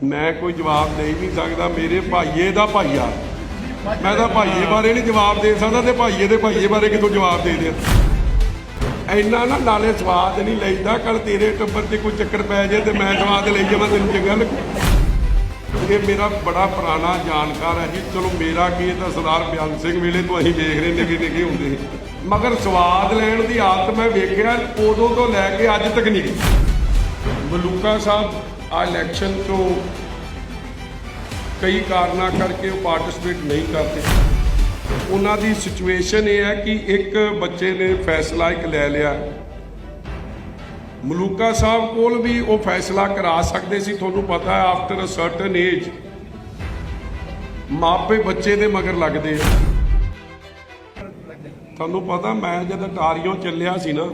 ਮੈਂ ਕੋਈ ਜਵਾਬ ਦੇ ਨਹੀਂ ਸਕਦਾ, ਮੇਰੇ ਭਾਈਏ ਦਾ ਭਾਈਆ। ਮੈਂ ਤਾਂ ਭਾਈਏ ਬਾਰੇ ਨਹੀਂ ਜਵਾਬ ਦੇ ਸਕਦਾ ਤੇ ਭਾਈਏ ਦੇ ਭਾਈਏ ਬਾਰੇ ਕਿਥੋਂ ਜਵਾਬ ਦੇ ਦਿਆਂ ਇੰਨਾ ਨਾ ਨਾਲੇ ਸਵਾਦ ਨਹੀਂ ਲਈਦਾ, ਕੱਲ ਤੇਰੇ ਟੱਬਰ 'ਚ ਕੋਈ ਚੱਕਰ ਪੈ ਜਾਏ ਤੇ ਮੈਂ ਸਵਾਦ ਲਈ ਜਾਵਾਂ ਤੈਨੂੰ ਚੰਗਾ ਲੱਗੂ ਇਹ ਮੇਰਾ ਬੜਾ ਪੁਰਾਣਾ ਜਾਣਕਾਰ ਹੈ ਜੀ। ਚਲੋ ਮੇਰਾ ਕੀ ਤਾਂ ਸਰਦਾਰ ਬਿਆਨ ਸਿੰਘ ਵੇਲੇ ਤੋਂ ਅਸੀਂ ਦੇਖ ਰਹੇ ਨਿੱਕੇ ਨਿੱਕੇ ਹੁੰਦੇ ਮਗਰ ਸਵਾਦ ਲੈਣ ਦੀ ਆਦਤ ਮੈਂ ਵੇਖਿਆ, ਉਦੋਂ ਤੋਂ ਲੈ ਕੇ ਅੱਜ ਤੱਕ ਨਹੀਂ ਗਈ। ਮਲੂਕਾ ਸਾਹਿਬ ਆ ਇਲੈਕਸ਼ਨ ਤੋਂ ਕਈ ਕਾਰਨਾਂ ਕਰਕੇ ਉਹ ਪਾਰਟਿਸਿਪੇਟ ਨਹੀਂ ਕਰਦੇ। ਉਹਨਾਂ ਦੀ ਸਿਚੁਏਸ਼ਨ ਇਹ ਹੈ ਕਿ ਇੱਕ ਬੱਚੇ ਨੇ ਫੈਸਲਾ ਇੱਕ ਲੈ ਲਿਆ। ਮਲੂਕਾ ਸਾਹਿਬ ਕੋਲ ਵੀ ਉਹ ਫੈਸਲਾ ਕਰਾ ਸਕਦੇ ਸੀ, ਤੁਹਾਨੂੰ ਪਤਾ ਹੈ ਆਫਟਰ ਅ ਸਰਟਨ ਏਜ ਮਾਪੇ ਬੱਚੇ ਦੇ ਮਗਰ ਲੱਗਦੇ ਆ। ਤੁਹਾਨੂੰ ਪਤਾ, ਮੈਂ ਜਦ ਅਟਾਰੀਓ ਚੱਲਿਆ ਸੀ ਨਾ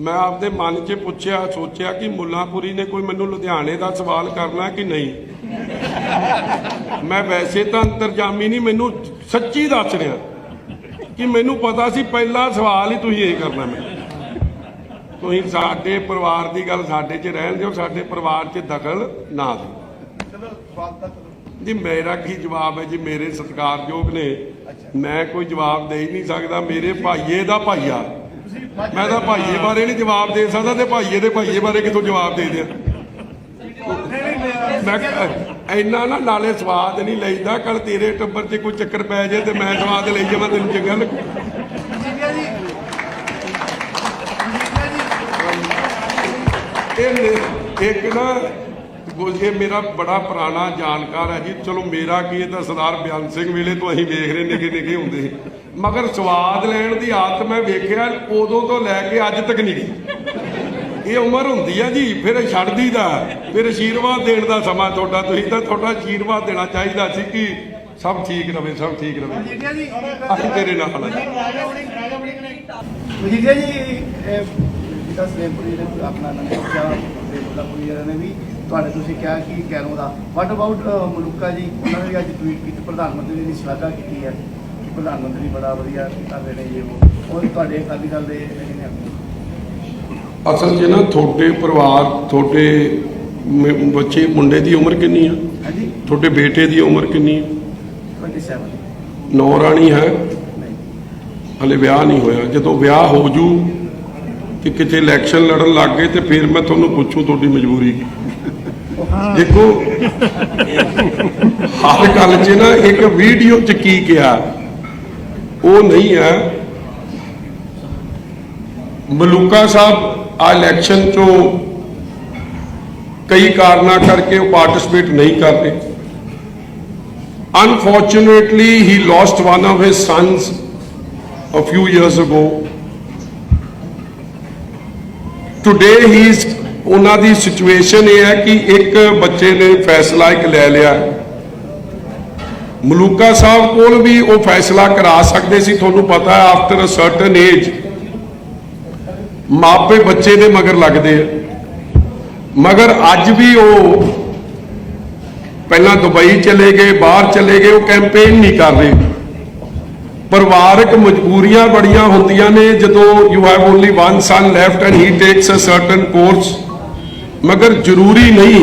ਮੈਂ ਆਪਦੇ ਮਨ 'ਚ ਪੁੱਛਿਆ ਸੋਚਿਆ ਕਿ ਮੁੱਲਾਂਪੁਰੀ ਨੇ ਕੋਈ ਮੈਨੂੰ ਲੁਧਿਆਣੇ ਦਾ ਸਵਾਲ ਕਰਨਾ ਕਿ ਨਹੀਂ? ਮੈਂ ਵੈਸੇ ਤਾਂ ਅੰਤਰਜਾਮੀ ਨਹੀਂ ਮੈਨੂੰ ਸੱਚੀ ਦੱਸ ਰਿਹਾ ਕਿ ਮੈਨੂੰ ਪਤਾ ਸੀ ਪਹਿਲਾ ਸਵਾਲ ਹੀ ਤੁਸੀਂ ਇਹ ਕਰਨਾ ਮੈਂ ਤੁਸੀਂ ਸਾਡੇ ਪਰਿਵਾਰ ਦੀ ਗੱਲ ਸਾਡੇ 'ਚ ਰਹਿਣ ਦਿਓ ਸਾਡੇ ਪਰਿਵਾਰ 'ਚ ਦਖਲ ਨਾ ਦਿਓ। ਜੀ ਮੇਰਾ ਕੀ ਜਵਾਬ ਹੈ ਜੀ? ਮੇਰੇ ਸਤਿਕਾਰਯੋਗ ਨੇ। ਮੈਂ ਕੋਈ ਜਵਾਬ ਦੇ ਹੀ ਨਹੀਂ ਸਕਦਾ। ਮੇਰੇ ਭਾਈਏ ਦਾ ਭਾਈਆ। ਮੈਂ ਤਾਂ ਭਾਈਏ ਬਾਰੇ ਨਹੀਂ ਜਵਾਬ ਦੇ ਸਕਦਾ ਤੇ ਭਾਈਏ ਦੇ ਭਾਈਏ ਬਾਰੇ ਕਿਥੋਂ ਜਵਾਬ ਦੇ ਦਿਆਂ? ਮੈਂ ਇੰਨਾ ਨਾ ਨਾਲੇ ਸਵਾਦ ਨਹੀਂ ਲਈਦਾ ਕੱਲ ਤੇਰੇ ਟੱਬਰ 'ਚ ਕੋਈ ਚੱਕਰ ਪੈ ਜੇ ਤੇ ਮੈਂ ਸਵਾਦ ਲਈ ਜਾਵਾਂ ਤੈਨੂੰ ਚੰਗਾ ਲੱਗੂ ਇਹ ਇੱਕ ਨਾ ਇਹ ਮੇਰਾ ਬੜਾ ਪੁਰਾਣਾ ਜਾਣਕਾਰ ਹੈ ਜੀ। ਚਲੋ ਮੇਰਾ ਕੀ ਇਹ ਤਾਂ ਸਰਦਾਰ ਬਿਆਨ ਸਿੰਘ ਵੇਲੇ ਤੋਂ ਅਸੀਂ ਵੇਖ ਰਹੇ ਨਿੱਕੇ ਨਿੱਕੇ ਹੁੰਦੇ ਮਗਰ ਸਵਾਦ ਲੈਣ ਦੀ ਆਦਤ ਮੈਂ ਵੇਖਿਆ ਉਦੋਂ ਤੋਂ ਲੈ ਕੇ ਅੱਜ ਤੱਕ ਨਹੀਂ ਗਈ। ਇਹ ਉਮਰ ਹੁੰਦੀ ਆ ਜੀ ਫਿਰ ਛੱਡਦੀ ਦਾ ਫਿਰ ਆਸ਼ੀਰਵਾਦ ਦੇਣ ਦਾ ਸਮਾਂ ਤੁਹਾਡਾ ਤੁਸੀਂ ਤਾਂ ਤੁਹਾਡਾ ਆਸ਼ੀਰਵਾਦ ਦੇਣਾ ਚਾਹੀਦਾ ਸੀ ਕਿ ਸਭ ਠੀਕ ਰਵੇ ਸਭ ਠੀਕ ਰਵੇ। ਅਸੀਂ ਤੇਰੇ ਨਾਲ ਆ ਜੀ। ਮਜੀਠੀਆ ਜੀ ਇਹ ਜਿੱਦਾਂ ਸਲੇਮਪੁਰੀ ਨੇ ਆਪਣਾ ਨਵੇਂ ਕਿਹਾ ਤੇ ਮੁੱਲਾਪੁਰੀ ਵਾਲਿਆਂ ਨੇ ਵੀ ਤੁਹਾਡੇ ਤੁਸੀਂ ਕਿਹਾ ਕਿ ਕੈਰੋ ਦਾ। What about Maluka ji? ਉਹਨਾਂ ਨੇ ਵੀ ਅੱਜ ਟਵੀਟ ਕੀਤੀ ਪ੍ਰਧਾਨ ਮੰਤਰੀ ਦੀ ਸ਼ਲਾਘਾ ਕੀਤੀ ਹੈ ਕਿ ਪ੍ਰਧਾਨ ਮੰਤਰੀ ਬੜਾ ਵਧੀਆ ਕਰ ਰਹੇ ਨੇ ਇਹ ਉਹ। ਤੁਹਾਡੇ ਅਕਾਲੀ ਦਲ ਦੇ ਅਸਲ 'ਚ ਨਾ ਤੁਹਾਡੇ ਪਰਿਵਾਰ ਤੁਹਾਡੇ ਬੱਚੇ ਮੁੰਡੇ ਦੀ ਉਮਰ ਕਿੰਨੀ ਆ? ਹਾਂਜੀ। ਤੁਹਾਡੇ ਬੇਟੇ ਦੀ ਉਮਰ ਕਿੰਨੀ ਆ? 27 ਨੌ ਰਾਣੀ ਹੈ ਹਲੇ ਵਿਆਹ ਨਹੀਂ ਹੋਇਆ। ਜਦੋਂ ਵਿਆਹ ਹੋ ਜੂ ਕਿ ਕਿਤੇ ਇਲੈਕਸ਼ਨ ਲੜਨ ਲੱਗ ਗਏ ਤੇ ਫਿਰ ਮੈਂ ਤੁਹਾਨੂੰ ਪੁੱਛੂ ਤੁਹਾਡੀ ਮਜਬੂਰੀ ਕੀ। ਦੇਖੋ ਹਰ ਗੱਲ 'ਚ ਨਾ ਇੱਕ ਵੀਡੀਓ 'ਚ ਕੀ ਕਿਹਾ ਉਹ ਨਹੀਂ ਹੈ ਮਲੂਕਾ ਸਾਹਿਬ ਆ ਇਲੈਕਸ਼ਨ 'ਚੋਂ ਕਈ ਕਾਰਨਾਂ ਕਰਕੇ ਉਹ ਪਾਰਟਿਸਿਪੇਟ ਨਹੀਂ ਕਰਦੇ Unfortunately, he lost one of his sons a few years ago. Today he is ਉਹਨਾਂ ਦੀ ਸਿਚੁਏਸ਼ਨ ਇਹ ਹੈ ਕਿ ਇੱਕ ਬੱਚੇ ਨੇ ਫੈਸਲਾ ਇੱਕ ਲੈ ਲਿਆ। ਮਲੂਕਾ ਸਾਹਿਬ ਕੋਲ ਵੀ ਉਹ ਫੈਸਲਾ ਕਰਾ ਸਕਦੇ ਸੀ, ਤੁਹਾਨੂੰ ਪਤਾ ਹੈ ਆਫਟਰ ਅ ਸਰਟਨ ਏਜ ਮਾਪੇ ਬੱਚੇ ਦੇ ਮਗਰ ਲੱਗਦੇ ਆ। ਮਗਰ ਅੱਜ ਵੀ ਉਹ ਪਹਿਲਾਂ ਦੁਬਈ ਚਲੇ ਗਏ, ਬਾਹਰ ਚਲੇ ਗਏ, ਉਹ ਕੈਂਪੇਨ ਨਹੀਂ ਕਰ ਰਹੇ। ਪਰਿਵਾਰਕ ਮਜਬੂਰੀਆਂ ਬੜੀਆਂ ਹੁੰਦੀਆਂ ਨੇ, ਜਦੋਂ you have only one son left and he takes a certain course ਮਗਰ ਜ਼ਰੂਰੀ ਨਹੀਂ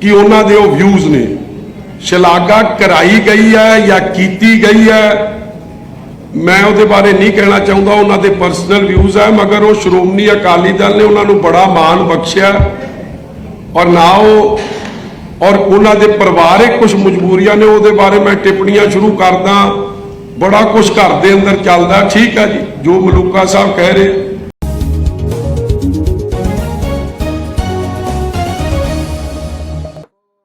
ਕਿ ਉਹਨਾਂ ਦੇ ਉਹ ਵਿਊਜ਼ ਨੇ। ਸ਼ਲਾਘਾ ਕਰਾਈ ਗਈ ਹੈ ਜਾਂ ਕੀਤੀ ਗਈ ਹੈ, ਮੈਂ ਉਹਦੇ ਬਾਰੇ ਨਹੀਂ ਕਹਿਣਾ ਚਾਹੁੰਦਾ। ਉਹਨਾਂ ਦੇ ਪਰਸਨਲ ਵਿਊਜ਼ ਹੈ, ਮਗਰ ਉਹ ਸ਼੍ਰੋਮਣੀ ਅਕਾਲੀ ਦਲ ਨੇ ਉਹਨਾਂ ਨੂੰ ਬੜਾ ਮਾਣ ਬਖਸ਼ਿਆ। ਔਰ ਨਾ ਉਹ ਔਰ ਉਹਨਾਂ ਦੇ ਪਰਿਵਾਰਿਕ ਕੁਝ ਮਜਬੂਰੀਆਂ ਨੇ, ਉਹਦੇ ਬਾਰੇ ਮੈਂ ਟਿੱਪਣੀਆਂ ਸ਼ੁਰੂ ਕਰਦਾ। ਬੜਾ ਕੁਝ ਘਰ ਦੇ ਅੰਦਰ ਚੱਲਦਾ। ਠੀਕ ਹੈ ਜੀ, ਜੋ ਮਲੂਕਾ ਸਾਹਿਬ ਕਹਿ ਰਹੇ।